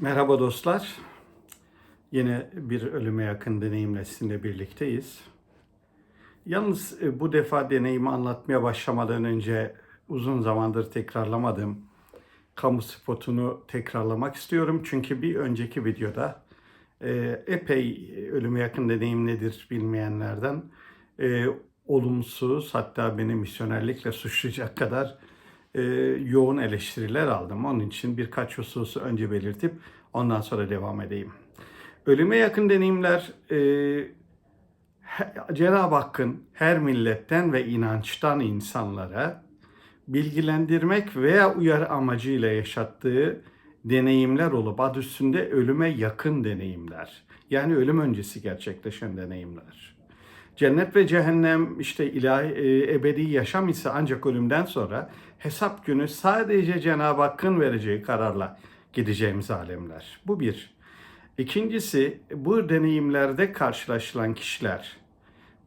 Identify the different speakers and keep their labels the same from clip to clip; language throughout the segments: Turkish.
Speaker 1: Merhaba dostlar. Yine bir ölüme yakın deneyimle sizinle birlikteyiz. Yalnız e, bu defa deneyimi anlatmaya başlamadan önce uzun zamandır tekrarlamadığım kamu spotunu tekrarlamak istiyorum. Çünkü bir önceki videoda e, epey ölüme yakın deneyim nedir bilmeyenlerden e, olumsuz hatta beni misyonerlikle suçlayacak kadar e, yoğun eleştiriler aldım. Onun için birkaç hususu önce belirtip ondan sonra devam edeyim. Ölüme yakın deneyimler e, Cenab-ı Hakk'ın her milletten ve inançtan insanlara bilgilendirmek veya uyarı amacıyla yaşattığı deneyimler olup adı üstünde ölüme yakın deneyimler. Yani ölüm öncesi gerçekleşen deneyimler. Cennet ve cehennem işte ilahi e, ebedi yaşam ise ancak ölümden sonra hesap günü sadece Cenab-ı Hakk'ın vereceği kararla gideceğimiz alemler. Bu bir. İkincisi bu deneyimlerde karşılaşılan kişiler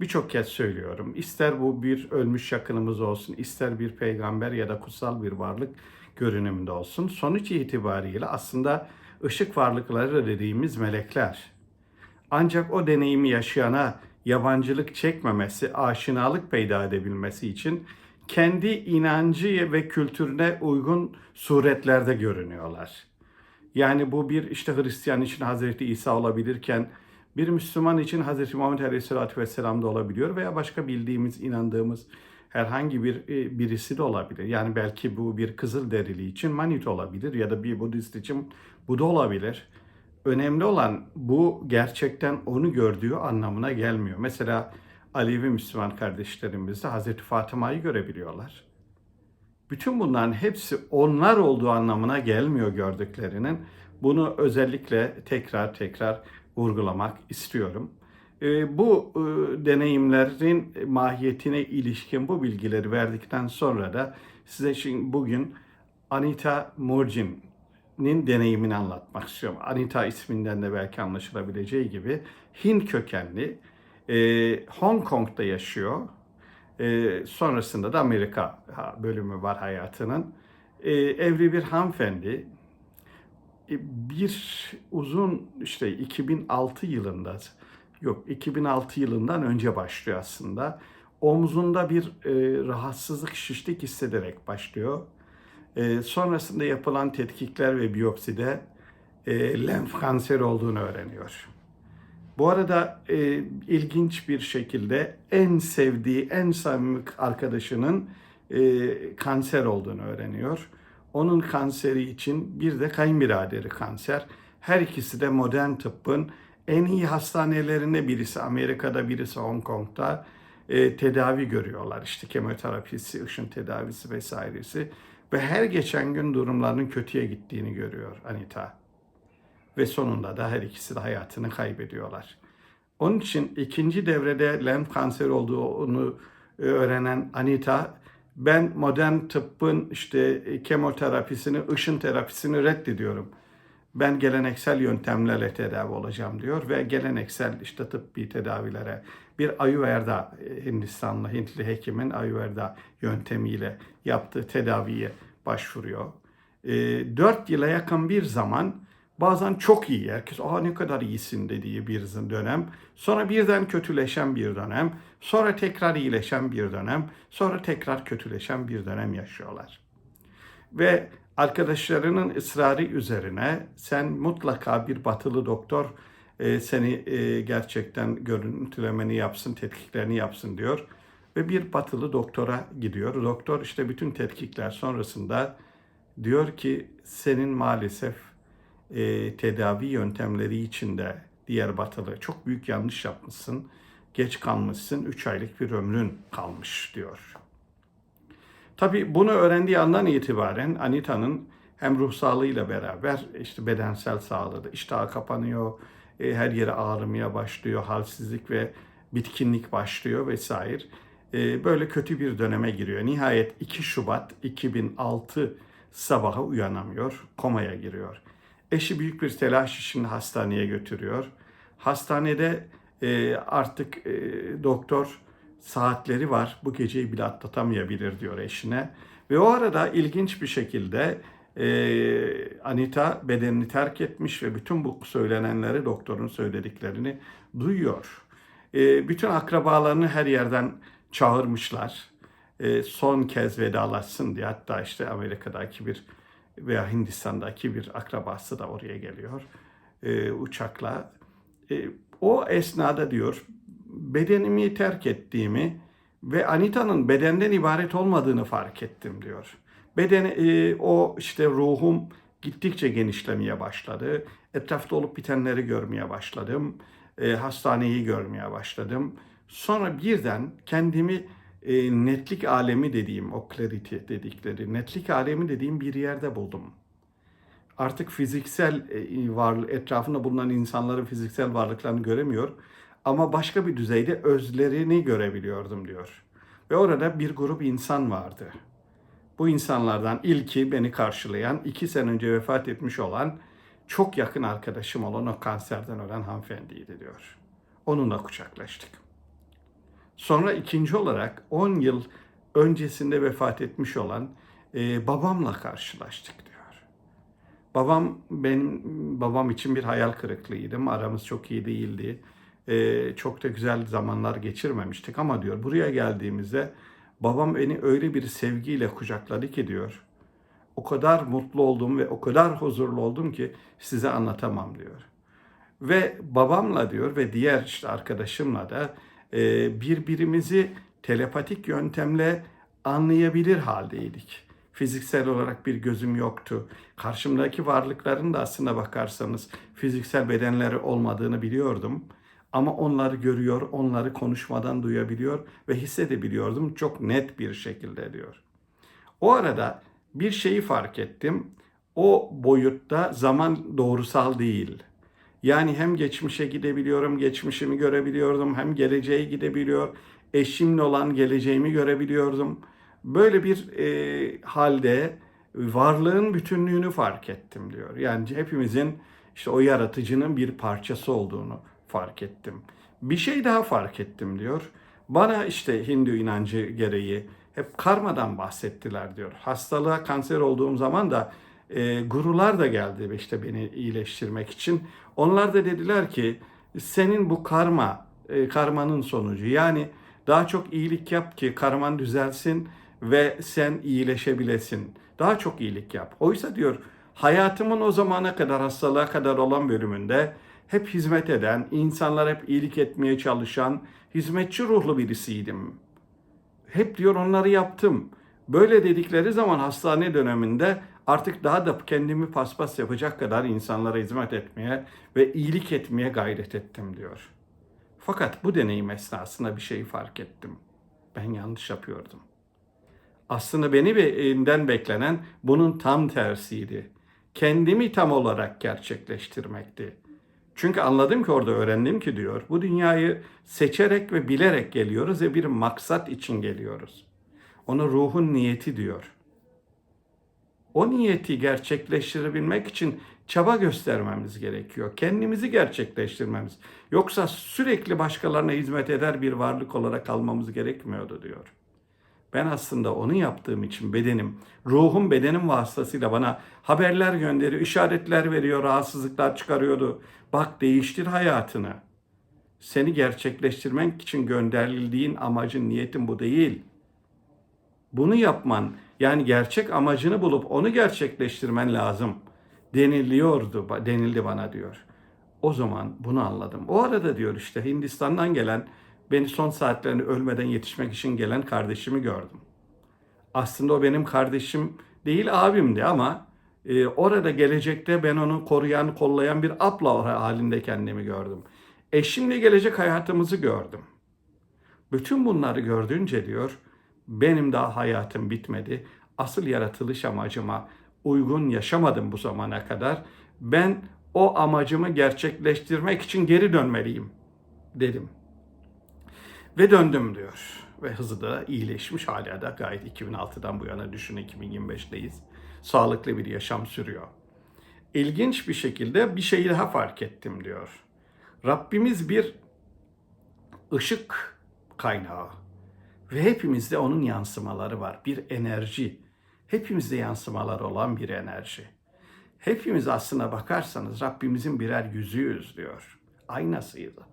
Speaker 1: birçok kez söylüyorum. İster bu bir ölmüş yakınımız olsun, ister bir peygamber ya da kutsal bir varlık görünümünde olsun. Sonuç itibariyle aslında ışık varlıkları dediğimiz melekler. Ancak o deneyimi yaşayana yabancılık çekmemesi, aşinalık peyda edebilmesi için kendi inancı ve kültürüne uygun suretlerde görünüyorlar. Yani bu bir işte Hristiyan için Hazreti İsa olabilirken bir Müslüman için Hazreti Muhammed Aleyhisselatü Vesselam da olabiliyor veya başka bildiğimiz, inandığımız herhangi bir e, birisi de olabilir. Yani belki bu bir kızıl derili için Manit olabilir ya da bir Budist için Buda olabilir. Önemli olan bu gerçekten onu gördüğü anlamına gelmiyor. Mesela Alevi Müslüman kardeşlerimiz de Hazreti Fatıma'yı görebiliyorlar. Bütün bunların hepsi onlar olduğu anlamına gelmiyor gördüklerinin. Bunu özellikle tekrar tekrar vurgulamak istiyorum. Ee, Bu e, deneyimlerin mahiyetine ilişkin bu bilgileri verdikten sonra da size şimdi bugün Anita Murjin'in deneyimini anlatmak istiyorum. Anita isminden de belki anlaşılabileceği gibi Hint kökenli, e, Hong Kong'da yaşıyor. E, sonrasında da Amerika bölümü var hayatının. E, evli bir hanımefendi. E, bir uzun işte 2006 yılında yok 2006 yılından önce başlıyor aslında. Omzunda bir e, rahatsızlık, şişlik hissederek başlıyor. E, sonrasında yapılan tetkikler ve biyopside e, lenf kanseri olduğunu öğreniyor. Bu arada e, ilginç bir şekilde en sevdiği, en samimi arkadaşının e, kanser olduğunu öğreniyor. Onun kanseri için bir de kayınbiraderi kanser. Her ikisi de modern tıbbın en iyi hastanelerinde birisi Amerika'da birisi Hong Kong'da e, tedavi görüyorlar. İşte kemoterapisi, ışın tedavisi vesairesi. Ve her geçen gün durumlarının kötüye gittiğini görüyor Anita ve sonunda da her ikisi de hayatını kaybediyorlar. Onun için ikinci devrede lenf kanseri olduğunu e, öğrenen Anita ben modern tıbbın işte e, kemoterapisini, ışın terapisini reddediyorum. Ben geleneksel yöntemlerle tedavi olacağım diyor ve geleneksel işte tıbbi tedavilere bir Ayurveda e, Hindistanlı Hintli hekimin Ayurveda yöntemiyle yaptığı tedaviye başvuruyor. E, 4 yıla yakın bir zaman bazen çok iyi herkes aa ne kadar iyisin dediği bir dönem sonra birden kötüleşen bir dönem sonra tekrar iyileşen bir dönem sonra tekrar kötüleşen bir dönem yaşıyorlar. Ve arkadaşlarının ısrarı üzerine sen mutlaka bir batılı doktor e, seni e, gerçekten görüntülemeni yapsın, tetkiklerini yapsın diyor. Ve bir batılı doktora gidiyor. Doktor işte bütün tetkikler sonrasında diyor ki senin maalesef e, tedavi yöntemleri içinde diğer batılı çok büyük yanlış yapmışsın. Geç kalmışsın. 3 aylık bir ömrün kalmış diyor. Tabii bunu öğrendiği andan itibaren Anita'nın hem ruh sağlığıyla beraber işte bedensel sağlığı da iştahı kapanıyor, e, her yere ağrımaya başlıyor, halsizlik ve bitkinlik başlıyor vesaire. E, Böyle kötü bir döneme giriyor. Nihayet 2 Şubat 2006 sabaha uyanamıyor, komaya giriyor. Eşi büyük bir telaş içinde hastaneye götürüyor. Hastanede e, artık e, doktor saatleri var bu geceyi bile atlatamayabilir diyor eşine. Ve o arada ilginç bir şekilde e, Anita bedenini terk etmiş ve bütün bu söylenenleri doktorun söylediklerini duyuyor. E, bütün akrabalarını her yerden çağırmışlar. E, son kez vedalaşsın diye hatta işte Amerika'daki bir veya Hindistan'daki bir akrabası da oraya geliyor e, uçakla. E, o esnada diyor bedenimi terk ettiğimi ve Anita'nın bedenden ibaret olmadığını fark ettim diyor. Beden e, o işte ruhum gittikçe genişlemeye başladı. Etrafta olup bitenleri görmeye başladım. E, hastaneyi görmeye başladım. Sonra birden kendimi e, netlik alemi dediğim, o clarity dedikleri, netlik alemi dediğim bir yerde buldum. Artık fiziksel e, varlık, etrafında bulunan insanların fiziksel varlıklarını göremiyor. Ama başka bir düzeyde özlerini görebiliyordum diyor. Ve orada bir grup insan vardı. Bu insanlardan ilki beni karşılayan, iki sene önce vefat etmiş olan, çok yakın arkadaşım olan o kanserden ölen hanımefendiydi diyor. Onunla kucaklaştık. Sonra ikinci olarak 10 yıl öncesinde vefat etmiş olan e, babamla karşılaştık diyor. Babam benim babam için bir hayal kırıklığıydım. Aramız çok iyi değildi. E, çok da güzel zamanlar geçirmemiştik ama diyor buraya geldiğimizde babam beni öyle bir sevgiyle kucakladı ki diyor. O kadar mutlu oldum ve o kadar huzurlu oldum ki size anlatamam diyor. Ve babamla diyor ve diğer işte arkadaşımla da birbirimizi telepatik yöntemle anlayabilir haldeydik. Fiziksel olarak bir gözüm yoktu. Karşımdaki varlıkların da aslına bakarsanız fiziksel bedenleri olmadığını biliyordum. Ama onları görüyor, onları konuşmadan duyabiliyor ve hissedebiliyordum çok net bir şekilde diyor. O arada bir şeyi fark ettim. O boyutta zaman doğrusal değil. Yani hem geçmişe gidebiliyorum, geçmişimi görebiliyordum, hem geleceğe gidebiliyor, eşimle olan geleceğimi görebiliyordum. Böyle bir e, halde varlığın bütünlüğünü fark ettim diyor. Yani hepimizin işte o yaratıcının bir parçası olduğunu fark ettim. Bir şey daha fark ettim diyor. Bana işte Hindu inancı gereği hep karmadan bahsettiler diyor. Hastalığa kanser olduğum zaman da e, gurular da geldi işte beni iyileştirmek için. Onlar da dediler ki senin bu karma, e, karmanın sonucu. Yani daha çok iyilik yap ki karman düzelsin ve sen iyileşebilesin. Daha çok iyilik yap. Oysa diyor hayatımın o zamana kadar hastalığa kadar olan bölümünde hep hizmet eden, insanlar hep iyilik etmeye çalışan, hizmetçi ruhlu birisiydim. Hep diyor onları yaptım. Böyle dedikleri zaman hastane döneminde artık daha da kendimi paspas yapacak kadar insanlara hizmet etmeye ve iyilik etmeye gayret ettim diyor. Fakat bu deneyim esnasında bir şey fark ettim. Ben yanlış yapıyordum. Aslında beni benden beklenen bunun tam tersiydi. Kendimi tam olarak gerçekleştirmekti. Çünkü anladım ki orada öğrendim ki diyor bu dünyayı seçerek ve bilerek geliyoruz ve bir maksat için geliyoruz. Ona ruhun niyeti diyor. O niyeti gerçekleştirebilmek için çaba göstermemiz gerekiyor. Kendimizi gerçekleştirmemiz. Yoksa sürekli başkalarına hizmet eder bir varlık olarak kalmamız gerekmiyordu diyor. Ben aslında onu yaptığım için bedenim, ruhum bedenim vasıtasıyla bana haberler gönderiyor, işaretler veriyor, rahatsızlıklar çıkarıyordu. Bak değiştir hayatını. Seni gerçekleştirmek için gönderildiğin amacın, niyetin bu değil. Bunu yapman, yani gerçek amacını bulup onu gerçekleştirmen lazım deniliyordu, denildi bana diyor. O zaman bunu anladım. O arada diyor işte Hindistan'dan gelen beni son saatlerini ölmeden yetişmek için gelen kardeşimi gördüm. Aslında o benim kardeşim değil abimdi ama e, orada gelecekte ben onu koruyan, kollayan bir abla halinde kendimi gördüm. Eşimle gelecek hayatımızı gördüm. Bütün bunları gördüğünce diyor, benim daha hayatım bitmedi. Asıl yaratılış amacıma uygun yaşamadım bu zamana kadar. Ben o amacımı gerçekleştirmek için geri dönmeliyim dedim. Ve döndüm diyor. Ve hızı da iyileşmiş hala da gayet 2006'dan bu yana düşün 2025'teyiz. Sağlıklı bir yaşam sürüyor. İlginç bir şekilde bir şeyi daha fark ettim diyor. Rabbimiz bir ışık kaynağı ve hepimizde onun yansımaları var. Bir enerji. hepimizde yansımalar olan bir enerji. Hepimiz aslına bakarsanız Rabbimizin birer yüzüyüz diyor. Aynasıydı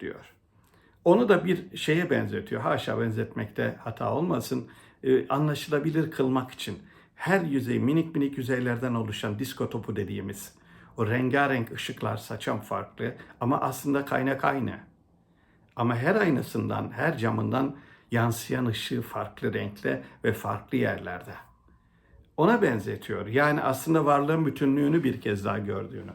Speaker 1: diyor. Onu da bir şeye benzetiyor. Haşa benzetmekte hata olmasın. Ee, anlaşılabilir kılmak için her yüzey minik minik yüzeylerden oluşan disko topu dediğimiz o rengarenk ışıklar saçan farklı ama aslında kaynak aynı. Ama her aynasından, her camından yansıyan ışığı farklı renkte ve farklı yerlerde. Ona benzetiyor. Yani aslında varlığın bütünlüğünü bir kez daha gördüğünü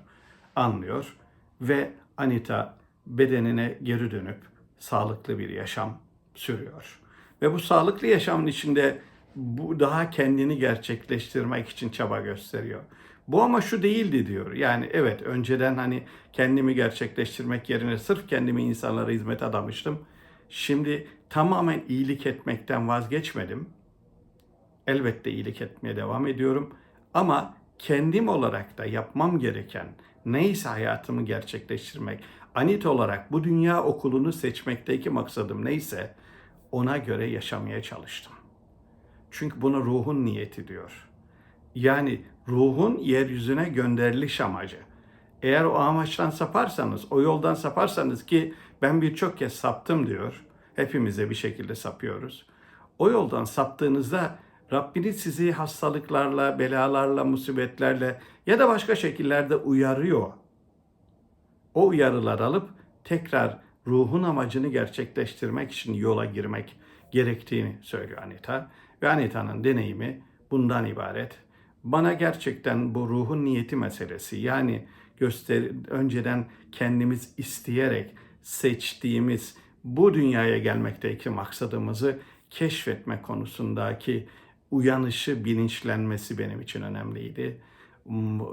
Speaker 1: anlıyor ve Anita bedenine geri dönüp sağlıklı bir yaşam sürüyor. Ve bu sağlıklı yaşamın içinde bu daha kendini gerçekleştirmek için çaba gösteriyor. Bu ama şu değildi diyor. Yani evet önceden hani kendimi gerçekleştirmek yerine sırf kendimi insanlara hizmet adamıştım. Şimdi tamamen iyilik etmekten vazgeçmedim. Elbette iyilik etmeye devam ediyorum. Ama kendim olarak da yapmam gereken neyse hayatımı gerçekleştirmek, anit olarak bu dünya okulunu seçmekteki maksadım neyse ona göre yaşamaya çalıştım. Çünkü bunu ruhun niyeti diyor. Yani ruhun yeryüzüne gönderiliş amacı. Eğer o amaçtan saparsanız, o yoldan saparsanız ki ben birçok kez saptım diyor. Hepimize bir şekilde sapıyoruz. O yoldan saptığınızda Rabbiniz sizi hastalıklarla, belalarla, musibetlerle ya da başka şekillerde uyarıyor. O uyarılar alıp tekrar ruhun amacını gerçekleştirmek için yola girmek gerektiğini söylüyor Anita. Ve Anita'nın deneyimi bundan ibaret. Bana gerçekten bu ruhun niyeti meselesi yani göster önceden kendimiz isteyerek seçtiğimiz bu dünyaya gelmekteki maksadımızı keşfetme konusundaki uyanışı, bilinçlenmesi benim için önemliydi.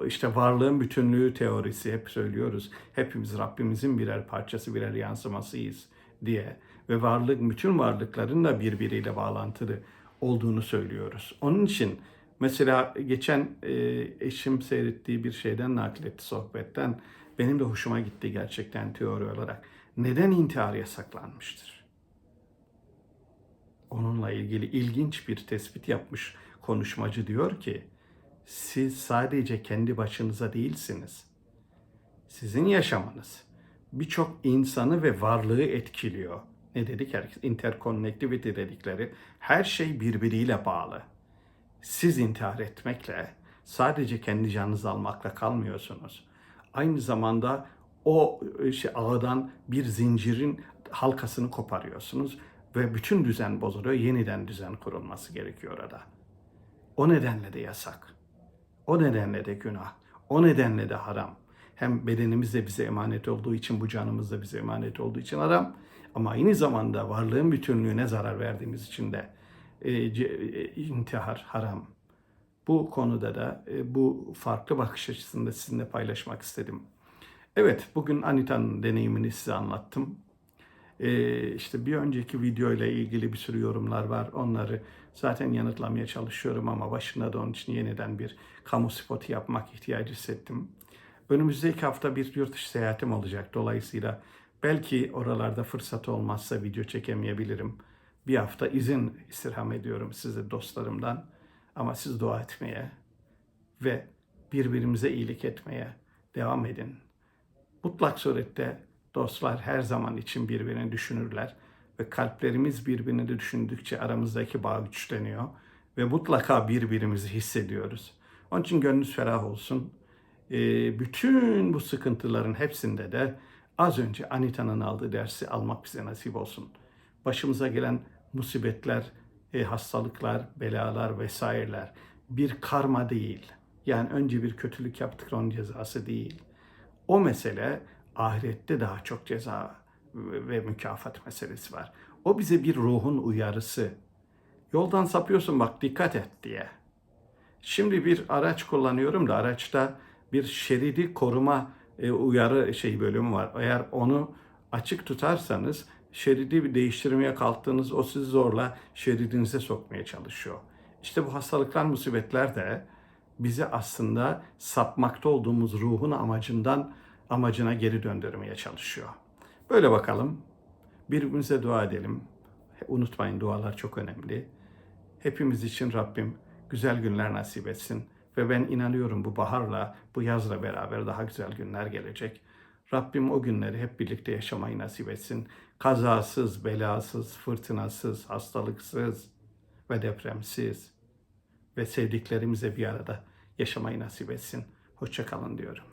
Speaker 1: İşte varlığın bütünlüğü teorisi hep söylüyoruz. Hepimiz Rabbimizin birer parçası, birer yansımasıyız diye. Ve varlık, bütün varlıkların da birbiriyle bağlantılı olduğunu söylüyoruz. Onun için mesela geçen e, eşim seyrettiği bir şeyden nakletti sohbetten. Benim de hoşuma gitti gerçekten teori olarak. Neden intihar yasaklanmıştır? Onunla ilgili ilginç bir tespit yapmış konuşmacı diyor ki siz sadece kendi başınıza değilsiniz. Sizin yaşamınız birçok insanı ve varlığı etkiliyor. Ne dedik? Interconnectivity dedikleri her şey birbiriyle bağlı. Siz intihar etmekle sadece kendi canınızı almakla kalmıyorsunuz. Aynı zamanda o şey, ağdan bir zincirin halkasını koparıyorsunuz ve bütün düzen bozuluyor. Yeniden düzen kurulması gerekiyor orada. O nedenle de yasak. O nedenle de günah. O nedenle de haram. Hem bedenimiz de bize emanet olduğu için, bu canımız da bize emanet olduğu için haram. Ama aynı zamanda varlığın bütünlüğüne zarar verdiğimiz için de e, e, intihar haram. Bu konuda da e, bu farklı bakış açısını da sizinle paylaşmak istedim. Evet, bugün Anita'nın deneyimini size anlattım. Ee, işte bir önceki video ile ilgili bir sürü yorumlar var. Onları zaten yanıtlamaya çalışıyorum ama başında da onun için yeniden bir kamu spotu yapmak ihtiyacı hissettim. Önümüzdeki hafta bir yurt dışı seyahatim olacak. Dolayısıyla belki oralarda fırsat olmazsa video çekemeyebilirim. Bir hafta izin istirham ediyorum size dostlarımdan. Ama siz dua etmeye ve birbirimize iyilik etmeye devam edin. Mutlak surette dostlar her zaman için birbirini düşünürler ve kalplerimiz birbirini düşündükçe aramızdaki bağ güçleniyor ve mutlaka birbirimizi hissediyoruz. Onun için gönlünüz ferah olsun. Ee, bütün bu sıkıntıların hepsinde de az önce Anita'nın aldığı dersi almak bize nasip olsun. Başımıza gelen musibetler, e, hastalıklar, belalar vesaireler bir karma değil. Yani önce bir kötülük yaptık onun cezası değil. O mesele ahirette daha çok ceza ve mükafat meselesi var. O bize bir ruhun uyarısı. Yoldan sapıyorsun bak dikkat et diye. Şimdi bir araç kullanıyorum da araçta bir şeridi koruma e, uyarı şey bölümü var. Eğer onu açık tutarsanız şeridi bir değiştirmeye kalktığınız o sizi zorla şeridinize sokmaya çalışıyor. İşte bu hastalıklar, musibetler de bizi aslında sapmakta olduğumuz ruhun amacından amacına geri döndürmeye çalışıyor. Böyle bakalım. Birbirimize dua edelim. Unutmayın dualar çok önemli. Hepimiz için Rabbim güzel günler nasip etsin. Ve ben inanıyorum bu baharla, bu yazla beraber daha güzel günler gelecek. Rabbim o günleri hep birlikte yaşamayı nasip etsin. Kazasız, belasız, fırtınasız, hastalıksız ve depremsiz ve sevdiklerimizle bir arada yaşamayı nasip etsin. Hoşçakalın diyorum.